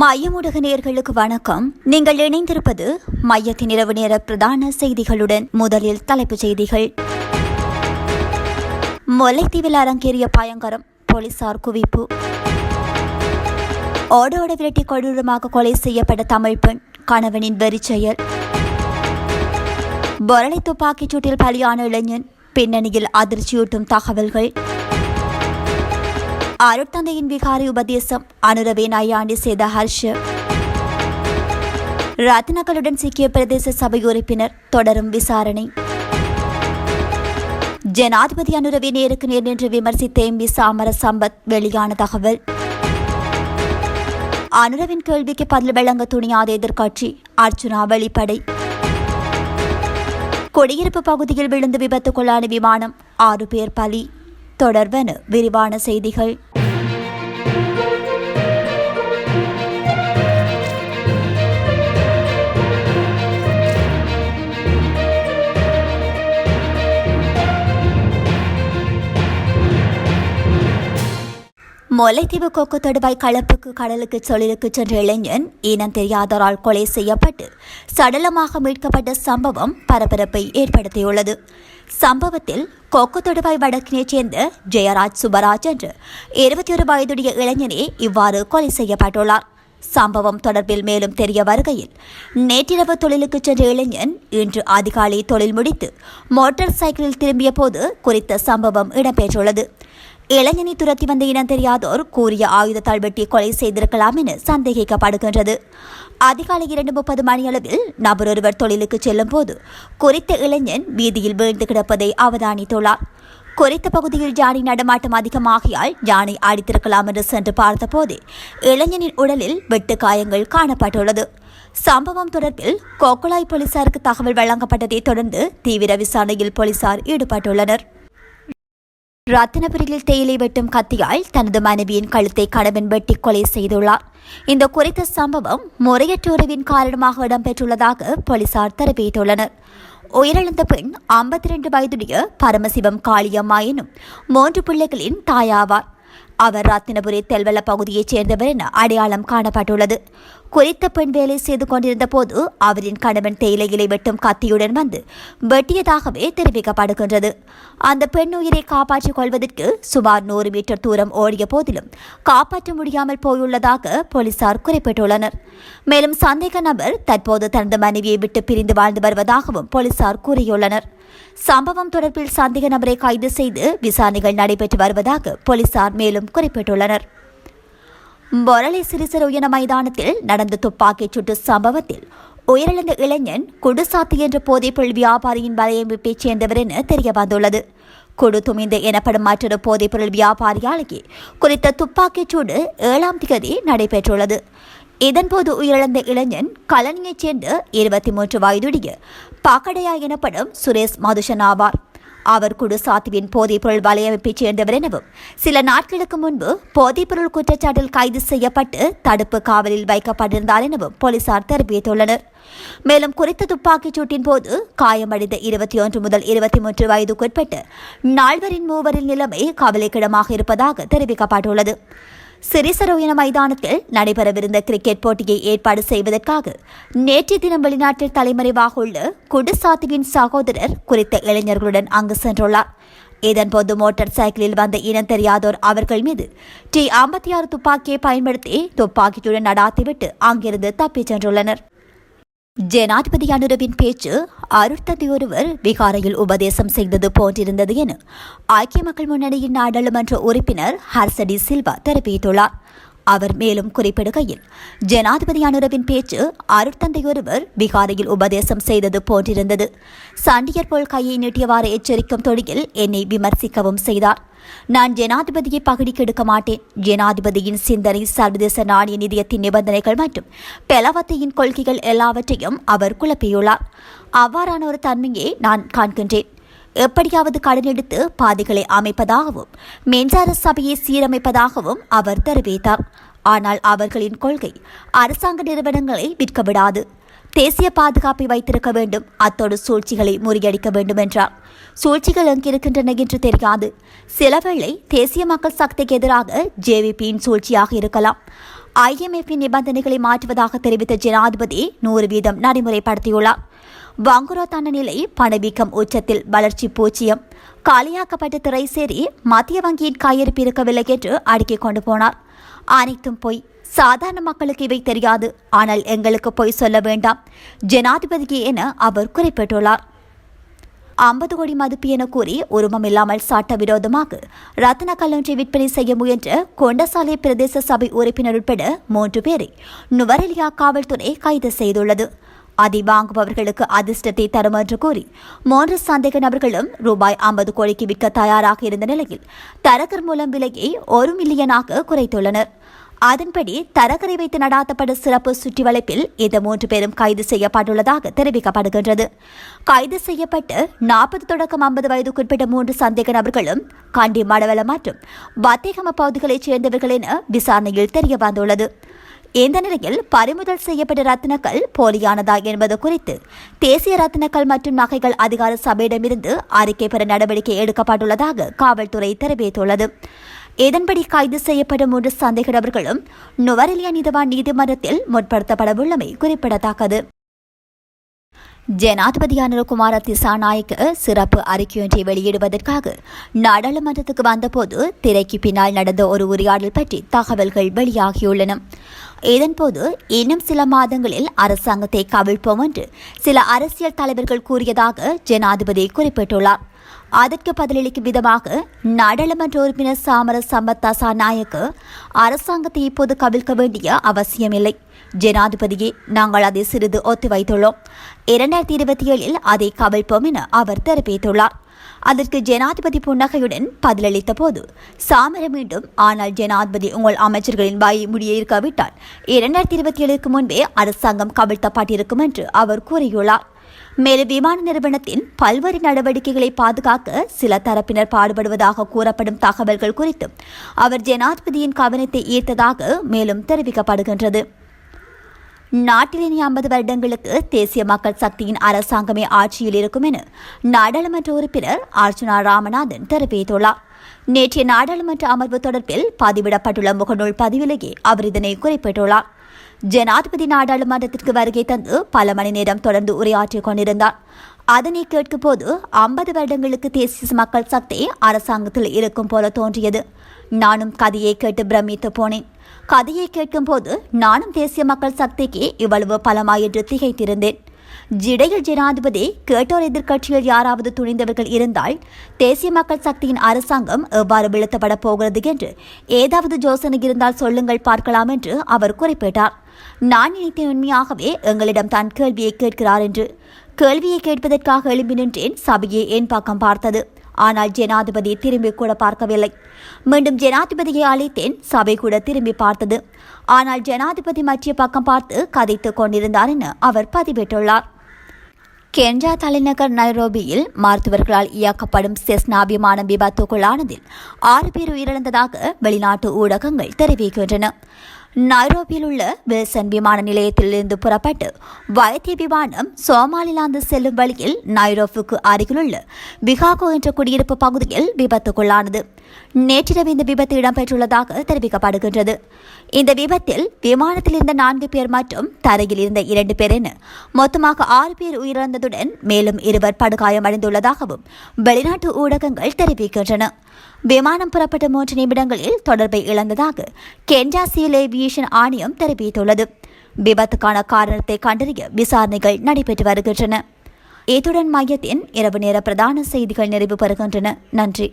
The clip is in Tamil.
மையமுடக நேர்களுக்கு வணக்கம். நீங்கள் இணைந்திருப்பது மையத்தின் இரவு நேர பிரதான செய்திகளுடன் முதலில் தலைப்புச் செய்திகள். முல்லைத்தீவில் அரங்கேறிய பயங்கரம் போலீசார் குவிப்பு. ஓடோட விரட்டி கொடூரமாக கொலை செய்யப்பட்ட தமிழ் பெண் கணவனின் வெறிச்செயல். பொரளை துப்பாக்கிச் சூட்டில் பலியான இளைஞன் பின்னணியில் அதிர்ச்சியூட்டும் தகவல்கள். அருட்தந்தையின் விகாரி உபதேசம் அனுரவே நையாண்டி செய்த ஹர்ஷ ரத்னக்களுடன் சிக்கிய பிரதேச சபை உறுப்பினர் தொடரும் விசாரணை ஜனாதிபதி அனுரவி நேருக்கு நேர் நின்று விமர்சித்த எம்பி சாமர சம்பத் வெளியான தகவல் அனுரவின் கேள்விக்கு பதில் வழங்க துணியாத எதிர்க்கட்சி அர்ச்சுனா வெளிப்படை குடியிருப்பு பகுதியில் விழுந்து விபத்துக்குள்ளான விமானம் ஆறு பேர் பலி தொடர்பென விரிவான செய்திகள். முல்லைத்தீவு கொக்கு தொடுவாய் களப்புக்கு கடலுக்கு தொழிலுக்கு சென்ற இளைஞன் இனம் தெரியாதோரால் கொலை செய்யப்பட்டு சடலமாக மீட்கப்பட்ட சம்பவம் பரபரப்பை ஏற்படுத்தியுள்ளது. சம்பவத்தில் கொக்கு தொடுவாய் வடக்கினைச் சேர்ந்த ஜெயராஜ் சுபராஜ் என்று இருபத்தி ஒரு வயதுடைய இளைஞனே இவ்வாறு கொலை செய்யப்பட்டுள்ளார். சம்பவம் தொடர்பில் மேலும் தெரிய வருகையில் நேற்றிரவு தொழிலுக்கு சென்ற இளைஞன் இன்று அதிகாலை தொழில் முடித்து மோட்டார் சைக்கிளில் திரும்பிய போது குறித்த சம்பவம் இடம்பெற்றுள்ளது. இளைஞனை துரத்தி வந்த இனம் தெரியாதோர் கூறிய ஆயுதத்தால் வெட்டி கொலை செய்திருக்கலாம் என சந்தேகிக்கப்படுகின்றது. அதிகாலை இரண்டு முப்பது மணியளவில் நபர் ஒருவர் தொழிலுக்கு செல்லும் போது குறித்த இளைஞன் வீதியில் வீழ்ந்து கிடப்பதை அவதானித்துள்ளார். குறித்த பகுதியில் ஜானி நடமாட்டம் அதிகமாகியால் ஜானை அடித்திருக்கலாம் என்று சென்று பார்த்தபோது இளைஞனின் உடலில் வெட்டு காயங்கள் காணப்பட்டுள்ளது. சம்பவம் தொடர்பில் கோக்குலாய் போலீசாருக்கு தகவல் வழங்கப்பட்டதைத் தொடர்ந்து தீவிர விசாரணையில் போலீசார் ஈடுபட்டுள்ளனர். ரத்தினபுரியில் தேயிலை வெட்டும் கத்தியால் தனது மனைவியின் கழுத்தை கணவன் வெட்டி கொலை செய்துள்ளார். இந்த குறித்த சம்பவம் முறையற்ற உறவின் காரணமாக இடம்பெற்றுள்ளதாக போலீசார் தெரிவித்துள்ளனர். உயிரிழந்த பெண் ஐம்பத்தி ரெண்டு வயதுடைய பரமசிவம் காளியம்மா எனும் மூன்று பிள்ளைகளின் தாயாவார். அவர் ரத்தினபுரி தெல்வல பகுதியைச் சேர்ந்தவர் என அடையாளம் காணப்பட்டுள்ளது. குறித்த பெண் வேலை செய்து கொண்டிருந்த போது அவரின் கணவன் தேயிலையிலை வெட்டும் கத்தியுடன் வந்து வெட்டியதாகவே தெரிவிக்கப்படுகின்றது. அந்த பெண் உயிரை காப்பாற்றிக் கொள்வதற்கு சுமார் நூறு மீட்டர் தூரம் ஓடிய போதிலும் காப்பாற்ற முடியாமல் போயுள்ளதாக போலீசார் குறிப்பிட்டுள்ளனர். மேலும் சந்தேக நபர் தற்போது தனது மனைவியை விட்டு பிரிந்து வாழ்ந்து வருவதாகவும் போலீசார் கூறியுள்ளனர். சம்பவம் தொடர்பில் சந்தேக நபரை கைது செய்து விசாரணைகள் நடைபெற்று வருவதாக போலீசார் மேலும் குறிப்பிட்டுள்ளனர். பொரளை சிறிசர் மைதானத்தில் நடந்த துப்பாக்கிச் சூட்டு சம்பவத்தில் உயிரிழந்த இளைஞன் குடுசாத்து என்ற போதைப்பொருள் வியாபாரியின் வலையமைப்பைச் சேர்ந்தவர் என தெரிய வந்துள்ளது குடு எனப்படும் மற்றொரு போதைப்பொருள் வியாபாரியாளுக்கு குறித்த துப்பாக்கிச் சூடு ஏழாம் தேதி நடைபெற்றுள்ளது. இதன்போது உயிரிழந்த இளைஞன் கலனியைச் சேர்ந்த இருபத்தி மூன்று வயதுடைய பாக்கடையா எனப்படும் சுரேஷ் மதுஷன் ஆவார். அவர் குடுசாத்துவின் போதைப்பொருள் வலையமைப்பைச் சேர்ந்தவர் எனவும் சில நாட்களுக்கு முன்பு போதைப்பொருள் குற்றச்சாட்டில் கைது செய்யப்பட்டு தடுப்பு காவலில் வைக்கப்பட்டிருந்தார் எனவும் போலீசார் தெரிவித்துள்ளனர். மேலும் குறித்த துப்பாக்கிச் சூட்டின் போது காயமடைந்த இருபத்தி ஒன்று முதல் இருபத்தி மூன்று வயதுக்குட்பட்டு நால்வரின் மூவரின் நிலைமை கவலைக்கிடமாக இருப்பதாக தெரிவிக்கப்பட்டுள்ளது. சிறிசரோயின மைதானத்தில் நடைபெறவிருந்த கிரிக்கெட் போட்டியை ஏற்பாடு செய்வதற்காக நேற்றைய தினம் வெளிநாட்டில் தலைமறைவாக உள்ள குடுசாத்துவின் சகோதரர் குறித்த இளைஞர்களுடன் அங்கு சென்றுள்ளார். இதன்போது மோட்டார் சைக்கிளில் வந்த இனம் தெரியாதோர் அவர்கள் மீது டி ஐம்பத்தி ஆறு துப்பாக்கியை பயன்படுத்தி துப்பாக்கியுடன் நடாத்திவிட்டு அங்கிருந்து தப்பிச் சென்றுள்ளனர். ஜனாதிபதி அனுரவின் பேச்சு அருட்தந்தி ஒருவர் விகாரையில் உபதேசம் செய்தது போன்றிருந்தது என ஐக்கிய மக்கள் முன்னணியின் நாடாளுமன்ற உறுப்பினர் ஹர்சடி சில்வா தெரிவித்துள்ளார். அவர் மேலும் குறிப்பிடுகையில் ஜனாதிபதி அனுரவின் பேச்சு அருட்தந்தை ஒருவர் உபதேசம் செய்தது போன்றிருந்தது. சண்டியர் போல் கையை நீட்டியவாறு எச்சரிக்கும் தொழில் என்னை விமர்சிக்கவும் செய்தார். நான் ஜனாதிபதியை பகுடிக்கு எடுக்க மாட்டேன். ஜனாதிபதியின் சிந்தனை சர்வதேச நாணய நிதியத்தின் நிபந்தனைகள் மற்றும் பெலவத்தையின் கொள்கைகள் எல்லாவற்றையும் அவர் குழப்பியுள்ளார். அவ்வாறான ஒரு தன்மையை நான் காண்கின்றேன். எப்படியாவது கடனெடுத்து பாதைகளை அமைப்பதாகவும் மின்சார சபையை சீரமைப்பதாகவும் அவர் தெரிவித்தார். ஆனால் அவர்களின் கொள்கை அரசாங்க நிறுவனங்களை விற்க விடாது. தேசிய பாதுகாப்பை வைத்திருக்க வேண்டும். அத்தோடு சூழ்ச்சிகளை முறியடிக்க வேண்டும் என்றார். சூழ்ச்சிகள் எங்கிருக்கின்றன என்று தெரியாது. சிலவேளை தேசிய மக்கள் சக்திக்கு எதிராக ஜேவிபியின் சூழ்ச்சியாக இருக்கலாம். ஐஎம்எஃபின் நிபந்தனைகளை மாற்றுவதாக தெரிவித்த ஜனாதிபதி நூறு வீதம் நடைமுறைப்படுத்தியுள்ளார். வங்குரோத்தான நிலை பணவீக்கம் உச்சத்தில் வளர்ச்சி பூச்சியம் காலியாக்கப்பட்ட திரைசேரி மத்திய வங்கியின் கையிருப்பு இருக்கவில்லை என்று அடுக்கிக் கொண்டு போனார். அனைத்தும் பொய். சாதாரண மக்களுக்கு இவை தெரியாது. ஆனால் எங்களுக்கு பொய் சொல்ல வேண்டாம். ஜனாதிபதிக்கு என அவர் குறிப்பிட்டுள்ளார். ஐம்பது கோடி மதிப்பு என கூறி உருவம் இல்லாமல் சட்டவிரோதமாக ரத்தன கல்லொன்றை விற்பனை செய்ய முயன்ற கொண்டசாலை பிரதேச சபை உறுப்பினர் உட்பட மூன்று பேரை நுவரெலியா காவல்துறை கைது செய்துள்ளது. அதை வாங்குபவர்களுக்கு அதிர்ஷ்டத்தை தரும் என்று கூறி மூன்று சந்தேக நபர்களும் ரூபாய் ஐம்பது கோடிக்கு விற்க தயாராக இருந்த நிலையில் தரகர் மூலம் விலையை ஒரு மில்லியனாக குறைத்துள்ளனர். அதன்படி தரகரை வைத்து நடாத்தப்படும் சிறப்பு சுற்றி வளைப்பில் இந்த மூன்று பேரும் கைது செய்யப்பட்டுள்ளதாக தெரிவிக்கப்படுகின்றது. கைது செய்யப்பட்டு நாற்பது தொடக்கம் ஐம்பது வயதுக்குட்பட்ட மூன்று சந்தேக நபர்களும் கண்டி மடவள மற்றும் வத்தேகம பகுதிகளைச் சேர்ந்தவர்கள் என விசாரணையில் தெரிய வந்துள்ளது. இந்த நிலையில் பறிமுதல் செய்யப்பட்ட ரத்தினக்கள் போலியானதா என்பது குறித்து தேசிய ரத்தினக்கள் மற்றும் நகைகள் அதிகார சபையிடமிருந்து அறிக்கை பெற நடவடிக்கை எடுக்கப்பட்டுள்ளதாக காவல்துறை தெரிவித்துள்ளது. இதன்படி கைது செய்யப்படும் மூன்று சந்தேக நபர்களும் நுவரெலியா நீதவான் நீதிமன்றத்தில் முற்படுத்தப்படவுள்ளமை குறிப்பிடத்தக்கது. ஜனாதிபதி அனுரகுமார திசாநாயக்க சிறப்பு அறிக்கையொன்றை வெளியிடுவதற்காக நாடாளுமன்றத்துக்கு வந்தபோது திரைக்கு பின்னால் நடந்த ஒரு உரையாடல் பற்றி தகவல்கள் வெளியாகியுள்ளன. இதன்போது இன்னும் சில மாதங்களில் அரசாங்கத்தை கவிழ்ப்போம் என்று சில அரசியல் தலைவர்கள் கூறியதாக ஜனாதிபதி குறிப்பிட்டுள்ளார். அதற்கு பதிலளிக்கும் விதமாக நாடாளுமன்ற உறுப்பினர் சாமர சம்பத் நாயக்கு அரசாங்கத்தை இப்போது கவிழ்க்க வேண்டிய அவசியமில்லை. ஜனாதிபதியே நாங்கள் அதை சிறிது ஒத்திவைத்துள்ளோம். இரண்டாயிரத்தி இருபத்தி ஏழில் அதை கவிழ்ப்போம் என அவர் தெரிவித்துள்ளார். அதற்கு ஜனாதிபதி புன்னகையுடன் பதிலளித்த போது சாமர மீண்டும் ஆனால் ஜனாதிபதி உங்கள் அமைச்சர்களின் வாயை முடிய இருக்காவிட்டால் இரண்டாயிரத்தி இருபத்தி ஏழுக்கு முன்பே அரசாங்கம் கவிழ்த்தப்பட்டிருக்கும் என்று அவர் கூறியுள்ளார். மேலும் விமான நிறுவனத்தின் பல்வேறு நடவடிக்கைகளை பாதுகாக்க சில தரப்பினர் பாடுபடுவதாக கூறப்படும் தகவல்கள் குறித்தும் அவர் ஜனாதிபதியின் கவனத்தை ஈர்த்ததாக மேலும் தெரிவிக்கப்படுகின்றது. நாட்டில் இனி ஐம்பது வருடங்களுக்கு தேசிய மக்கள் சக்தியின் அரசாங்கமே ஆட்சியில் இருக்கும் என நாடாளுமன்ற உறுப்பினர் அர்ஜுனா ராமநாதன் தெரிவித்துள்ளார். நேற்றைய நாடாளுமன்ற அமர்வு தொடர்பில் பதிவிடப்பட்டுள்ள முகநூல் பதிவிலேயே அவர் இதனை குறிப்பிட்டுள்ளார். ஜனாதிபதி நாடாளுமன்றத்திற்கு வருகை தந்து பல மணி நேரம் தொடர்ந்து உரையாற்றிக் கொண்டிருந்தார். அதனை கேட்கும் போது ஐம்பது வருடங்களுக்கு தேசிய மக்கள் சக்தி அரசாங்கத்தில் இருக்கும் போல தோன்றியது. நானும் கதையை கேட்டு பிரமித்து போனேன். கதையை கேட்கும் போது நானும் தேசிய மக்கள் சக்திக்கு இவ்வளவு பலமாயின்று திகைத்திருந்தேன். ஜிடையில் ஜனாதிபதி கேட்டோர் எதிர்க்கட்சியில் யாராவது துணிந்தவர்கள் இருந்தால் தேசிய மக்கள் சக்தியின் அரசாங்கம் எவ்வாறு வீழ்த்தப்பட போகிறது என்று ஏதாவது யோசனை இருந்தால் சொல்லுங்கள் பார்க்கலாம் என்று அவர் குறிப்பிட்டார். நான் நினைத்த உண்மையாகவே எங்களிடம் தான் கேள்வியை கேட்கிறார் என்று. கேள்வியை கேட்பதற்காக எழும்பி நின்றேன் சபையை என் பக்கம் பார்த்தது. ஆனால் ஜனாதிபதி திரும்பி கூட பார்க்கவில்லை. மீண்டும் ஜனாதிபதியை அழைத்தேன் சபை கூட திரும்பி பார்த்தது. ஆனால் ஜனாதிபதி மற்றிய பக்கம் பார்த்து கதைத்துக் கொண்டிருந்தார் என அவர் பதிவிட்டுள்ளார். கென்யா தலைநகர் நைரோபியில் மருத்துவர்களால் இயக்கப்படும் செஸ்னா விமானம் விபத்துக்குள்ளானதில் ஆறு பேர் உயிரிழந்ததாக வெளிநாட்டு ஊடகங்கள் தெரிவிக்கின்றன. நைரோபியில் உள்ள வில்சன் விமான நிலையத்திலிருந்து புறப்பட்டு வைத்திய விமானம் சோமாலிலாந்து செல்லும் வழியில் நைரோஃபுக்கு அருகிலுள்ள பிகாகோ என்ற குடியிருப்பு பகுதியில் விபத்துக்குள்ளானது. நேற்றிரவு இந்த விபத்து இடம்பெற்றுள்ளதாக தெரிவிக்கப்படுகின்றது. இந்த விபத்தில் விமானத்தில் இருந்த நான்கு பேர் மற்றும் தரையில் இருந்த இரண்டு பேர் என மொத்தமாக ஆறு பேர் உயிரிழந்ததுடன் மேலும் இருவர் படுகாயமடைந்துள்ளதாகவும் வெளிநாட்டு ஊடகங்கள் தெரிவிக்கின்றன. விமானம் புறப்பட்ட மூன்று நிமிடங்களில் தொடர்பை இழந்ததாக கென்டா ஏவியேஷன் ஆணையம் தெரிவித்துள்ளது. விபத்துக்கான காரணத்தை கண்டறிய விசாரணைகள் நடைபெற்று வருகின்றன. இத்துடன் மையத்தின் இரவு நேர பிரதான செய்திகள் நிறைவு பெறுகின்றன. நன்றி.